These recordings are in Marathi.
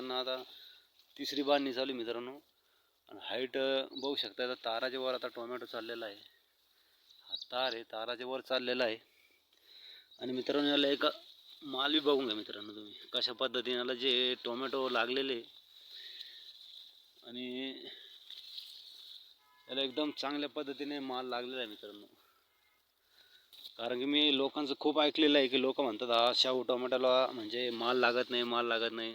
बांधणं आता तिसरी बांधणी चालू आहे मित्रांनो. आणि हाईट बघू शकता आता ताराच्या वर आता टोमॅटो चाललेला आहे. हा तार आहे ताराच्या वर चाललेला आहे. आणि मित्रांनो याला एक माल बी बघून घ्या मित्रांनो तुम्ही. कशा पद्धतीने याला जे टोमॅटो लागलेले आणि याला एकदम चांगल्या पद्धतीने माल लागलेला आहे मित्रांनो. कारण की मी लोकांचं खूप ऐकलेलं आहे की लोक म्हणतात हा शाहू टोमॅटोला म्हणजे माल लागत नाही माल लागत नाही.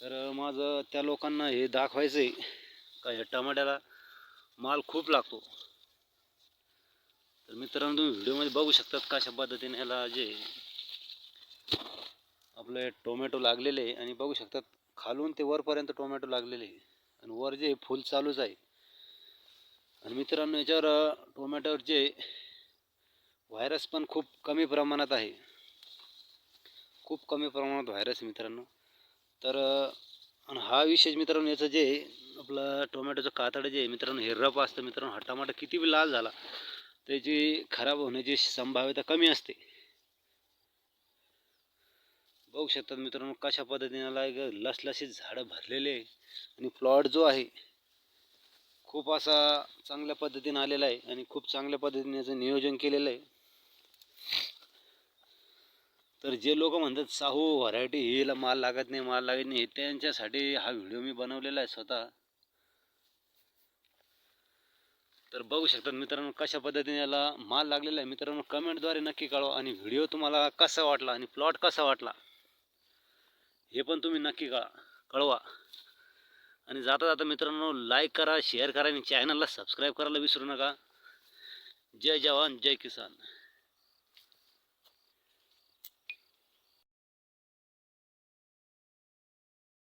तर माझं त्या लोकांना हे दाखवायचं आहे का ह्या टमाट्याला माल खूप लागतो. तर मित्रांनो तुम्ही व्हिडिओमध्ये बघू शकतात कशा पद्धतीने याला जे आपले टोमॅटो लागलेले आहे. आणि बघू शकतात खालून ते वरपर्यंत टोमॅटो लागलेले आहे. आणि वर जे फुल चालूच आहे. आणि मित्रांनो याच्यावर टोमॅटोवर जे व्हायरस पण खूप कमी प्रमाणात आहे. खूप कमी प्रमाणात व्हायरस मित्रांनो. तर आणि हा विशेष मित्रांनो याचं जे आपलं टोमॅटोचं कातडं जे आहे मित्रांनो हे असतं मित्रांनो. हा टमाटा किती बी लाल झाला त्याची खराब होण्याची संभाव्यता कमी असते. बघू शकतात मित्रांनो कशा पद्धतीने याला एक लसलशीत झाडं भरलेले आहे. आणि प्लॉट जो आहे खूप असा चांगल्या पद्धतीने आलेला आहे आणि खूप चांगल्या पद्धतीने याचं नियोजन केलेलं आहे. तर जे लोक म्हणतात साहू व्हरायटी हिला माल लागत नाही माल लागत नाही त्यांच्यासाठी हा व्हिडिओ मी बनवलेला आहे स्वतः. तर बघू शकतात मित्रांनो कशा पद्धतीने याला माल लागलेला आहे. मित्रांनो कमेंटद्वारे नक्की कळवा आणि व्हिडिओ तुम्हाला कसा वाटला आणि प्लॉट कसा वाटला हे पण तुम्ही नक्की कळा कळवा. आणि जाता जाता मित्रांनो लाईक करा शेअर करा आणि चॅनलला सबस्क्राईब करायला विसरू नका. जय जवान जय किसान.